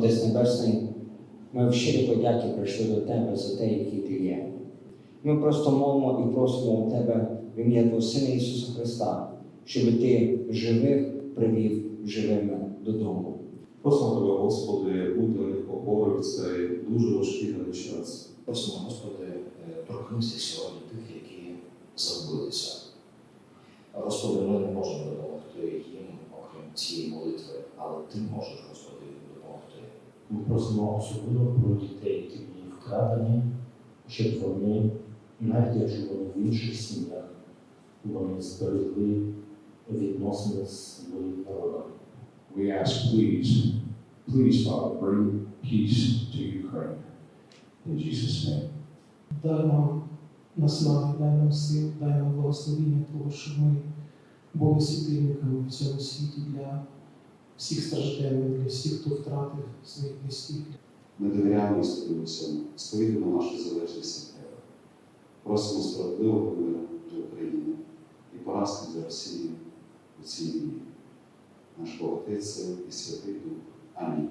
Отець Небесний, ми в щирі подяки прийшли до Тебе за те, який Ти є. Ми просто молимо і просимо у Тебе в ім'я Твого Сина Ісуса Христа, щоб Ти живих привів живими додому. Просимо тебе, Господи, будь на них опорою в цей дуже важкий на час. Просимо, Господи, е, торкнися сьогодні тих, які загубилися. Господи, ми не можемо допомогти їм, окрім цієї молитви, але Ти можеш, Господи. Ми просимо особливо про дітей, які були вкрадені, щоб вони, навіть якщо вони в інших сім'ях, вони зберегли відносини з своїм народом. We ask, please, please, Father, bring peace to Ukraine. In Jesus' name. Дай нам наснаги, дай нам сил, дай нам благословіння того, щоб ми були світильниками в цьому світі для всіх стражденних, для всіх, хто втратив своїх близьких. Ми довіряємо у всьому, сповідуємо нашу залежність від Тебе. Просимо справедливого миру для України і поразки для Росії у цій війні. Наш Бог Отець і Святий Дух. Амінь.